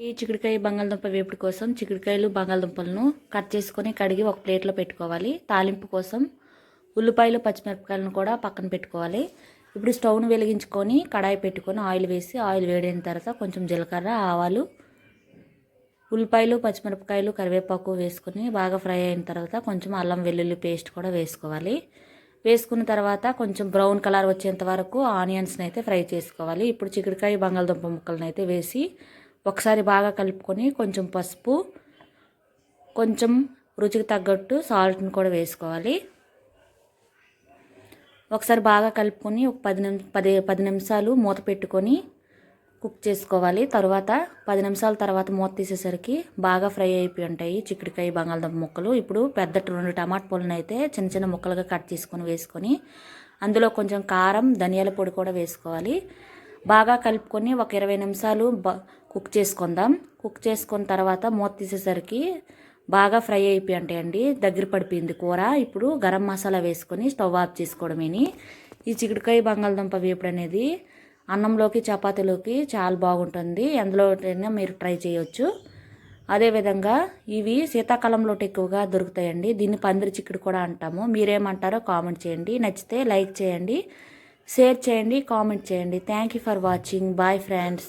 ఈ చిక్కుడుకాయ బంగాళదుంప వేపుడు కోసం చిక్కుడుకాయలు బంగాళదుంపలను కట్ చేసుకొని కడిగి ఒక ప్లేట్లో పెట్టుకోవాలి. తాలింపు కోసం ఉల్లిపాయలు పచ్చిమిరపకాయలను కూడా పక్కన పెట్టుకోవాలి. ఇప్పుడు స్టవ్ను వెలిగించుకొని కడాయి పెట్టుకొని ఆయిల్ వేసి ఆయిల్ వేడైన తర్వాత కొంచెం జీలకర్ర ఆవాలు ఉల్లిపాయలు పచ్చిమిరపకాయలు కరివేపాకు వేసుకొని బాగా ఫ్రై అయిన తర్వాత కొంచెం అల్లం వెల్లుల్లి పేస్ట్ కూడా వేసుకోవాలి. వేసుకున్న తర్వాత కొంచెం బ్రౌన్ కలర్ వచ్చేంత వరకు ఆనియన్స్ని అయితే ఫ్రై చేసుకోవాలి. ఇప్పుడు చిక్కుడుకాయ బంగాళదుంప ముక్కలను అయితే వేసి ఒకసారి బాగా కలుపుకొని కొంచెం పసుపు కొంచెం రుచికి తగ్గట్టు సాల్ట్ని కూడా వేసుకోవాలి. ఒకసారి బాగా కలుపుకొని ఒక పది నిమి పది పది నిమిషాలు మూత పెట్టుకొని కుక్ చేసుకోవాలి. తర్వాత పది నిమిషాల తర్వాత మూత తీసేసరికి బాగా ఫ్రై అయిపోయి ఉంటాయి చిక్కుడుకాయ బంగాళదుంప ముక్కలు. ఇప్పుడు పెద్ద రెండు టమాటా పొలను అయితే చిన్న చిన్న ముక్కలుగా కట్ చేసుకొని వేసుకొని అందులో కొంచెం కారం ధనియాల పొడి కూడా వేసుకోవాలి. బాగా కలుపుకొని ఒక ఇరవై నిమిషాలు కుక్ చేసుకుందాం. కుక్ చేసుకున్న తర్వాత మూత తీసేసరికి బాగా ఫ్రై అయిపోయి ఉంటాయండి దగ్గర పడిపోయింది కూర. ఇప్పుడు గరం మసాలా వేసుకొని స్టవ్ ఆఫ్ చేసుకోవడమేని. ఈ చిక్కుడుకాయ బంగాళదుంప వేపుడు అనేది అన్నంలోకి చపాతీలోకి చాలా బాగుంటుంది. ఎందులోనైనా మీరు ట్రై చేయొచ్చు. అదేవిధంగా ఇవి శీతాకాలంలో ఎక్కువగా దొరుకుతాయండి. దీన్ని పందిరి చిక్కుడు కూడా అంటాము. మీరేమంటారో కామెంట్ చేయండి. నచ్చితే లైక్ చేయండి. షేర్ చేయండి కామెంట్ చేయండి. Thank you for watching bye friends